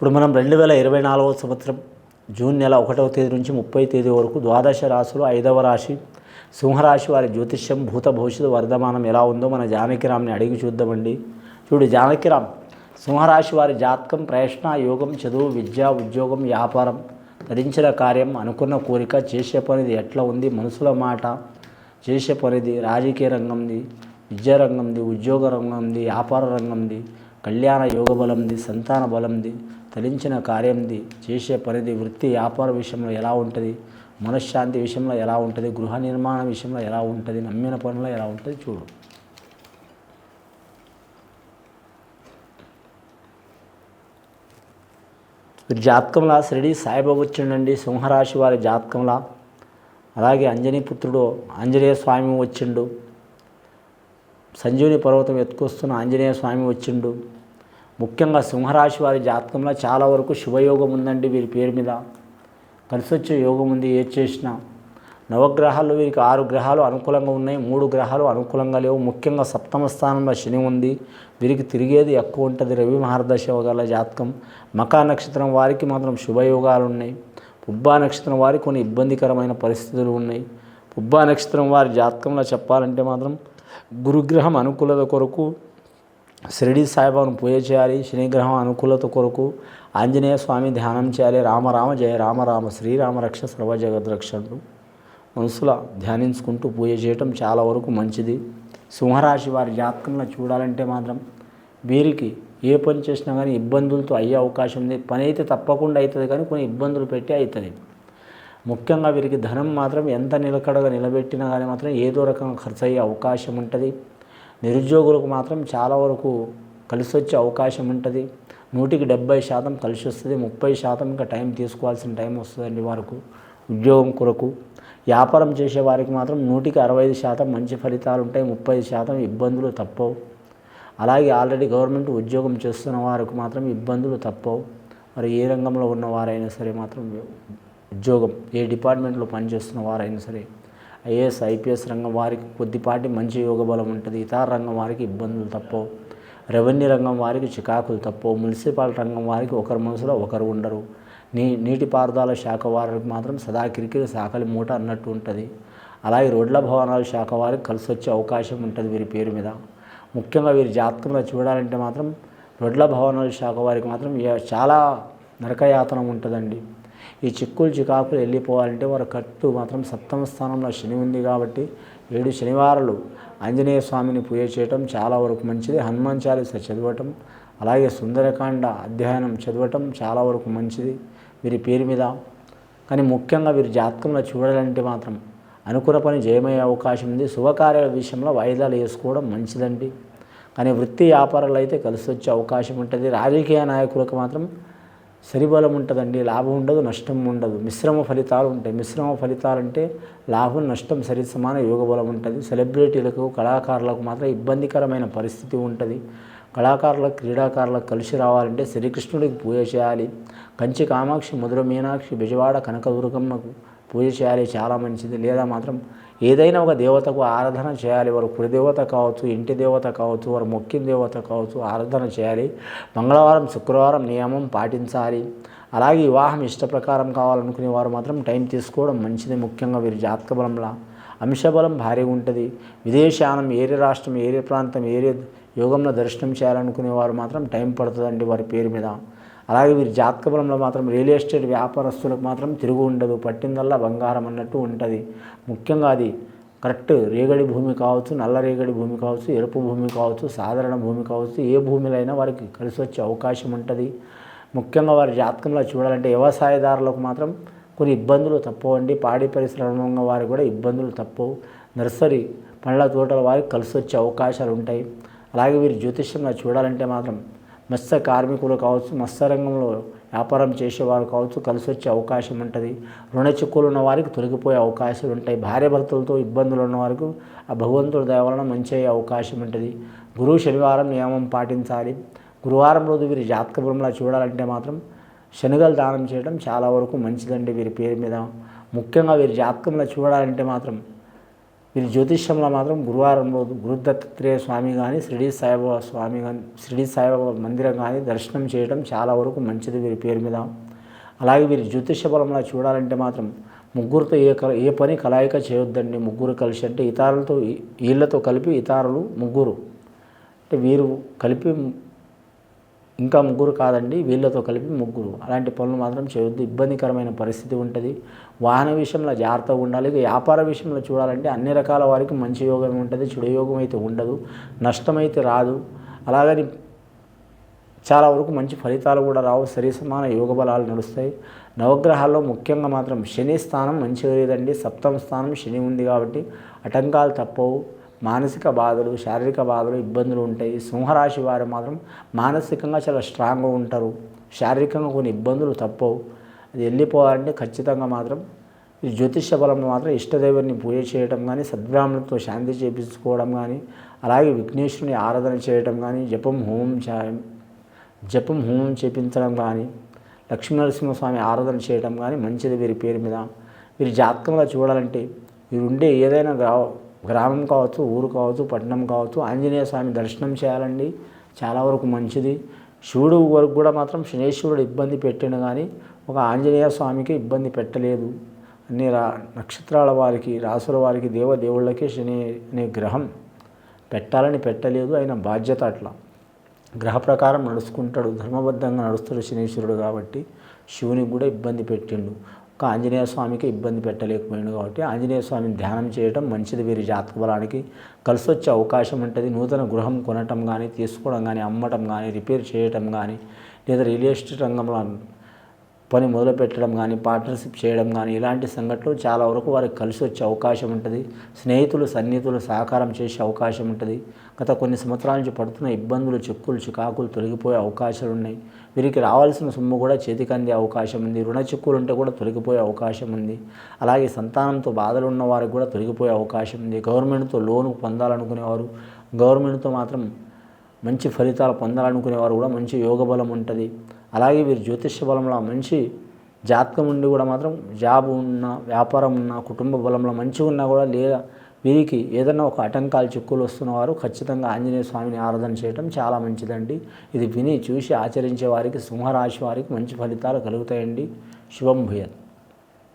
ఇప్పుడు మనం రెండు వేల ఇరవై నాలుగవ సంవత్సరం జూన్ నెల ఒకటవ తేదీ నుంచి ముప్పై తేదీ వరకు ద్వాదశ రాశులు ఐదవ రాశి సింహరాశి వారి జ్యోతిష్యం భూత భవిష్యత్తు వర్ధమానం ఎలా ఉందో మన జానకిరామ్ని అడిగి చూద్దామండి. చూడు జానకిరామ్ సింహరాశి వారి జాతకం ప్రయత్న యోగం చదువు విద్య ఉద్యోగం వ్యాపారం ధరించిన కార్యం అనుకున్న కోరిక చేసే పనిది ఎట్లా ఉంది మనసుల మాట చేసే పనిది రాజకీయ రంగంది విద్యారంగంది ఉద్యోగ రంగంది వ్యాపార రంగంది కళ్యాణ యోగ బలంది సంతాన బలంది తలించిన కార్యంది చేసే పనిది వృత్తి వ్యాపార విషయంలో ఎలా ఉంటుంది? మనశ్శాంతి విషయంలో ఎలా ఉంటుంది? గృహ నిర్మాణ విషయంలో ఎలా ఉంటుంది? నమ్మిన పనుల్లో ఎలా ఉంటుంది? చూడు. వీరి జాతకంలా షిరిడి సాయిబాబా వచ్చిండండి సింహరాశి వారి జాతకంలా. అలాగే అంజనీపుత్రుడు ఆంజనేయ స్వామి వచ్చిండు. సంజీవుని పర్వతం ఎత్తుకొస్తున్న ఆంజనేయ స్వామి వచ్చిండు. ముఖ్యంగా సింహరాశి వారి జాతకంలో చాలా వరకు శుభయోగం ఉందండి వీరి పేరు మీద. కలిసి వచ్చే యోగం ఉంది ఏ చేసినా. నవగ్రహాలు వీరికి ఆరు గ్రహాలు అనుకూలంగా ఉన్నాయి మూడు గ్రహాలు అనుకూలంగా లేవు. ముఖ్యంగా సప్తమ స్థానంలో శని ఉంది. వీరికి తిరిగేది ఎక్కువ ఉంటుంది రవి మహర్దశ గల జాతకం. మకా నక్షత్రం వారికి మాత్రం శుభయోగాలు ఉన్నాయి. పుబ్బా నక్షత్రం వారికి కొన్ని ఇబ్బందికరమైన పరిస్థితులు ఉన్నాయి. పుబ్బా నక్షత్రం వారి జాతకంలో చెప్పాలంటే మాత్రం గురుగ్రహం అనుకూలత కొరకు షిరిడి సాయిబాబాను పూజ చేయాలి శనిగ్రహం అనుకూలత కొరకు ఆంజనేయ స్వామి ధ్యానం చేయాలి. రామరామ జయ రామరామ శ్రీరామ రక్ష మనసుల మనసులో ధ్యానించుకుంటూ పూజ చేయటం చాలా వరకు మంచిది. సింహరాశి వారి జాతకంలో చూడాలంటే మాత్రం వీరికి ఏ పని చేసినా కానీ ఇబ్బందులతో అయ్యే అవకాశం ఉంది. పని అయితే తప్పకుండా అవుతుంది కానీ కొన్ని ఇబ్బందులు పెట్టి అవుతుంది ముఖ్యంగా వీరికి ధనం మాత్రం ఎంత నిలకడగా నిలబెట్టినా కానీ మాత్రం ఏదో రకంగా ఖర్చు అయ్యే అవకాశం ఉంటుంది. నిరుద్యోగులకు మాత్రం చాలా వరకు కలిసి వచ్చే అవకాశం ఉంటుంది. నూటికి డెబ్బై శాతం కలిసి వస్తుంది ముప్పై శాతం ఇంకా టైం తీసుకోవాల్సిన టైం వస్తుందండి వారికి ఉద్యోగం కొరకు. వ్యాపారం చేసే వారికి మాత్రం నూటికి అరవై ఐదు శాతం మంచి ఫలితాలు ఉంటాయి. ముప్పై శాతం ఇబ్బందులు తప్పవు. అలాగే ఆల్రెడీ గవర్నమెంట్ ఉద్యోగం చేస్తున్న వారికి మాత్రం ఇబ్బందులు తప్పవు. మరి ఏ రంగంలో ఉన్నవారైనా సరే మాత్రం ఉద్యోగం ఏ డిపార్ట్మెంట్లో పనిచేస్తున్న వారైనా సరే ఐఏఎస్ ఐపీఎస్ రంగం వారికి కొద్దిపాటి మంచి యోగ బలం ఉంటుంది. ఇతర రంగం వారికి ఇబ్బందులు తప్పవు. రెవెన్యూ రంగం వారికి చికాకులు తప్పవు. మున్సిపాల్ రంగం వారికి ఒకరి మనసులో ఒకరు ఉండరు. నీ నీటిపారుదల శాఖ వారికి మాత్రం సదా కిరికిరి సాకలి మూట అన్నట్టు ఉంటుంది. అలాగే రోడ్ల భవనాల శాఖ వారికి కలిసి వచ్చే అవకాశం ఉంటుంది వీరి పేరు మీద. ముఖ్యంగా వీరి జాతకంలో చూడాలంటే మాత్రం రోడ్ల భవనాల శాఖ వారికి మాత్రం చాలా నరకయాతనం ఉంటుందండి. ఈ చిక్కులు చికాకులు వెళ్ళిపోవాలంటే వారు కట్టు మాత్రం సప్తమ స్థానంలో శని ఉంది కాబట్టి ఏడు శనివారాలు ఆంజనేయ స్వామిని పూజ చేయటం చాలా వరకు మంచిది. హనుమాన్ చాలీస చదవటం అలాగే సుందరకాండ అధ్యయనం చదవటం చాలా వరకు మంచిది వీరి పేరు మీద. కానీ ముఖ్యంగా వీరి జాతకంలో చూడాలంటే మాత్రం అనుకున్న పని జయమయ్యే అవకాశం ఉంది. శుభకార్యాల విషయంలో వాయిదాలు వేసుకోవడం మంచిదండి. కానీ వృత్తి వ్యాపారాలు అయితే కలిసి వచ్చే అవకాశం ఉంటుంది. రాజకీయ నాయకులకు మాత్రం సరిబలం ఉంటుందండి లాభం ఉండదు నష్టం ఉండదు. మిశ్రమ ఫలితాలు ఉంటాయి. మిశ్రమ ఫలితాలు అంటే లాభం నష్టం సరి సమాన యోగ బలం ఉంటుంది. సెలబ్రిటీలకు కళాకారులకు మాత్రం ఇబ్బందికరమైన పరిస్థితి ఉంటుంది. కళాకారులకు క్రీడాకారులకు కలిసి రావాలంటే శ్రీకృష్ణుడికి పూజ చేయాలి. కంచి కామాక్షి మధుర మీనాక్షి బిజవాడ కనకదుర్గమ్మకు పూజ చేయాలి చాలా మంచిది. లేదా మాత్రం ఏదైనా ఒక దేవతకు ఆరాధన చేయాలి. వారు కులదేవత కావచ్చు ఇంటి దేవత కావచ్చు వారు మొక్కిన దేవత కావచ్చు ఆరాధన చేయాలి. మంగళవారం శుక్రవారం నియమం పాటించాలి. అలాగే వివాహం ఇష్ట ప్రకారం కావాలనుకునే వారు మాత్రం టైం తీసుకోవడం మంచిది. ముఖ్యంగా వీరి జాతక బలంలా. అంశబలం భారీగా ఉంటుంది. విదేశానం ఏరే రాష్ట్రం ఏరే ప్రాంతం ఏరే యోగంలో దర్శనం చేయాలనుకునే వారు మాత్రం టైం పడుతుందండి వారి పేరు మీద. అలాగే వీరి జాతక బలంలో మాత్రం రియల్ ఎస్టేట్ వ్యాపారస్తులకు మాత్రం తిరుగు ఉండదు. పట్టిందల్లా బంగారం అన్నట్టు ఉంటుంది. ముఖ్యంగా అది కరెక్ట్ రేగడి భూమి కావచ్చు నల్ల రేగడి భూమి కావచ్చు ఎరుపు భూమి కావచ్చు సాధారణ భూమి కావచ్చు ఏ భూమిలో అయినా వారికి కలిసి వచ్చే అవకాశం ఉంటుంది. ముఖ్యంగా వారి జాతకంలో చూడాలంటే వ్యవసాయదారులకు మాత్రం కొన్ని ఇబ్బందులు తప్పవండి పాడి పరిశ్రమ వారికి కూడా ఇబ్బందులు తప్పవు. నర్సరీ పండ్ల తోటల వారికి కలిసి వచ్చే అవకాశాలు ఉంటాయి. అలాగే వీరి జ్యోతిష్యంలో చూడాలంటే మాత్రం మత్స్య కార్మికులు కావచ్చు మత్స్య రంగంలో వ్యాపారం చేసేవారు కావచ్చు కలిసి వచ్చే అవకాశం ఉంటుంది. రుణ చిక్కులు ఉన్న వారికి తొలగిపోయే అవకాశాలు ఉంటాయి. భార్య భర్తలతో ఇబ్బందులు ఉన్న వారికి ఆ భగవంతుడి దయ వలన మంచి అయ్యే అవకాశం ఉంటుంది. గురువు శనివారం నియమం పాటించాలి. గురువారం రోజు వీరి జాతక బ్రహ్మలా చూడాలంటే మాత్రం శనగలు దానం చేయడం చాలా వరకు మంచిదండి వీరి పేరు మీద. ముఖ్యంగా వీరి జాతకంలో చూడాలంటే మాత్రం వీరి జ్యోతిష్యంలో మాత్రం గురువారం రోజు గురుదత్తాత్రేయ స్వామి కానీ షిరిడి సాయిబాబా స్వామి కానీ షిరిడి సాయిబాబా మందిరం కానీ దర్శనం చేయడం చాలా వరకు మంచిది వీరి పేరు మీద. అలాగే వీరి జ్యోతిష బలంలో చూడాలంటే మాత్రం ముగ్గురితో ఏ కల ఏ పని కలాయిక చేయొద్దండి. ముగ్గురు కలిసి అంటే ఇతరులతో వీళ్ళతో కలిపి ఇతరులు ముగ్గురు. అంటే వీరు కలిపి ఇంకా ముగ్గురు కాదండి వీళ్ళతో కలిపి ముగ్గురు. అలాంటి పనులు మాత్రం చేయొద్దు. ఇబ్బందికరమైన పరిస్థితి ఉంటుంది. వాహన విషయంలో జాగ్రత్తగా ఉండాలి. ఇక వ్యాపార విషయంలో చూడాలంటే అన్ని రకాల వారికి మంచి యోగం ఉంటుంది. చెడు యోగం అయితే ఉండదు. నష్టమైతే రాదు. అలాగని చాలా వరకు మంచి ఫలితాలు కూడా రావు. సరి సమాన యోగ బలాలు నడుస్తాయి. నవగ్రహాల్లో ముఖ్యంగా మాత్రం శని స్థానం మంచిగా లేదండి. సప్తమ స్థానం శని ఉంది కాబట్టి ఆటంకాలు తప్పవు. మానసిక బాధలు శారీరక బాధలు ఇబ్బందులు ఉంటాయి. సింహరాశి వారు మాత్రం మానసికంగా చాలా స్ట్రాంగ్గా ఉంటారు. శారీరకంగా కొన్ని ఇబ్బందులు తప్పవు. అది వెళ్ళిపోవాలంటే ఖచ్చితంగా మాత్రం ఈ జ్యోతిష బలం మాత్రం ఇష్టదేవుని పూజ చేయడం కానీ సద్బ్రాహ్మణులతో శాంతి చేపించుకోవడం కానీ అలాగే విఘ్నేశ్వరుని ఆరాధన చేయడం కానీ జపం హోమం చేయడం జపం హోమం చేపించడం కానీ లక్ష్మీనరసింహస్వామి ఆరాధన చేయడం కానీ మంచిది వీరి పేరు మీద. వీరి జాతకంలో చూడాలంటే వీరు ఉండే ఏదైనా గ్రా గ్రామం కావచ్చు ఊరు కావచ్చు పట్టణం కావచ్చు ఆంజనేయ స్వామి దర్శనం చేయాలండి. చాలా వరకు మంచిది. శివుడు వరకు కూడా మాత్రం శనేశ్వరుడు ఇబ్బంది పెట్టిన కానీ ఒక ఆంజనేయ స్వామికి ఇబ్బంది పెట్టలేదు. అన్ని రా నక్షత్రాల వారికి రాసుల వారికి దేవదేవుళ్ళకి శని అనే గ్రహం పెట్టాలని పెట్టలేదు. ఆయన బాధ్యత అట్లా. గ్రహ ప్రకారం నడుచుకుంటాడు. ధర్మబద్ధంగా నడుస్తాడు శనీశ్వరుడు కాబట్టి శివునికి కూడా ఇబ్బంది పెట్టిండు. ఆంజనేయ స్వామికి ఇబ్బంది పెట్టలేకపోయాడు కాబట్టి ఆంజనేయ స్వామిని ధ్యానం చేయడం మంచిది. వీరి జాతక బలానికి కలిసి వచ్చే అవకాశం ఉంటుంది. నూతన గృహం కొనటం కానీ తీసుకోవడం కానీ అమ్మటం కానీ రిపేర్ చేయటం కానీ లేదా రియల్ ఎస్టేట్ రంగంలో పని మొదలుపెట్టడం కానీ పార్ట్నర్షిప్ చేయడం కానీ ఇలాంటి సంఘటనలు చాలా వరకు వారికి కలిసి వచ్చే అవకాశం ఉంటుంది. స్నేహితులు సన్నిహితులు సహకారం చేసే అవకాశం ఉంటుంది. గత కొన్ని సంవత్సరాల నుంచి పడుతున్న ఇబ్బందులు చిక్కులు చికాకులు తొలగిపోయే అవకాశాలు ఉన్నాయి. వీరికి రావాల్సిన సొమ్ము కూడా చేతికి అందే అవకాశం ఉంది. రుణ చిక్కులు ఉంటే కూడా తొలగిపోయే అవకాశం ఉంది. అలాగే సంతానంతో బాధలు ఉన్న వారికి కూడా తొలగిపోయే అవకాశం ఉంది. గవర్నమెంట్తో లోను పొందాలనుకునేవారు గవర్నమెంట్తో మాత్రం మంచి ఫలితాలు పొందాలనుకునేవారు కూడా మంచి యోగ బలం ఉంటుంది. అలాగే వీరు జ్యోతిష్య బలంలో మంచి జాతకం ఉండి కూడా మాత్రం జాబ్ ఉన్న వ్యాపారం ఉన్న కుటుంబ బలంలో మంచిగా ఉన్నా కూడా లేదా వీరికి ఏదైనా ఒక ఆటంకాలు చిక్కులు వస్తున్నవారు ఖచ్చితంగా ఆంజనేయ స్వామిని ఆరాధన చేయడం చాలా మంచిదండి. ఇది విని చూసి ఆచరించే వారికి సింహరాశి వారికి మంచి ఫలితాలు కలుగుతాయండి. శుభం భూయత్.